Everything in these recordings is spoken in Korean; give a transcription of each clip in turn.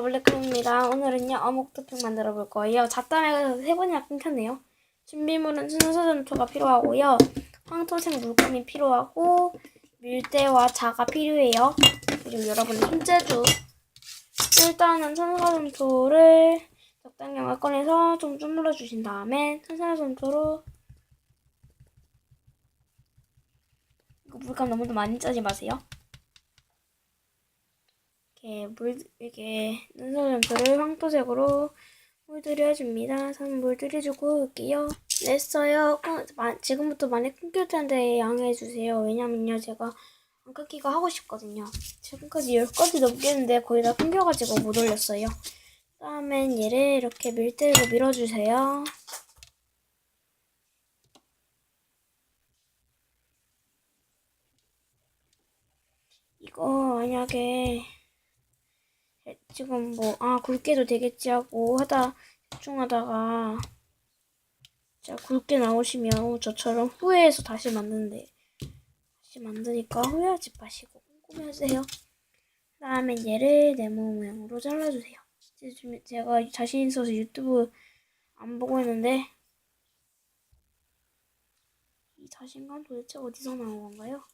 블랙크입니다. 오늘은요 어묵 토핑 만들어 볼 거예요. 잡담회가 세 번이나 끊겼네요. 준비물은 순서전초가 필요하고요. 황토색 물감이 필요하고 밀대와 자가 필요해요. 그리고 여러분의 손재주. 일단은 천사전초를 적당량을 꺼내서 좀 주물러 주신 다음에 천사전초로 이거 물감 너무 많이 짜지 마세요 이렇게 물 이렇게 눈썹점표를 황토색으로 물들여줍니다. 저는 물들여주고 올게요. 냈어요. 끊- 마- 지금부터 많이 끊길 텐데 양해해 주세요. 왜냐면요 제가 안 끊기가 하고 싶거든요. 지금까지 10가지 넘겠는데 거의 다 끊겨가지고 못 올렸어요. 다음엔 얘를 이렇게 밀대로 밀어주세요. 이거 만약에 지금 뭐, 아, 굵게도 되겠지 하고 하다, 집중하다가, 자, 굵게 나오시면 저처럼 후회해서 다시 만드는데, 다시 만드니까 후회하지 마시고 꼼꼼히 하세요. 그 다음에 얘를 네모 모양으로 잘라주세요. 제가 자신 있어서 유튜브 안 보고 있는데, 이 자신감 도대체 어디서 나온 건가요?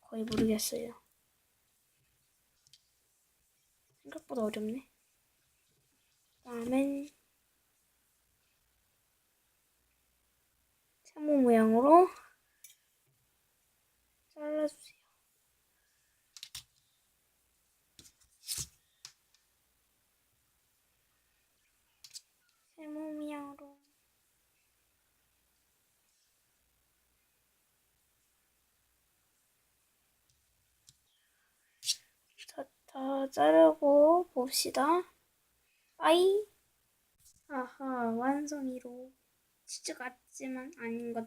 거의 모르겠어요. 생각보다 어렵네. 다음엔 세모 모양으로 잘라주세요. 세모 모양으로 자, 다 자르고 봅시다. 빠이. 아하, 완성이로. 치즈 같지만 아닌 것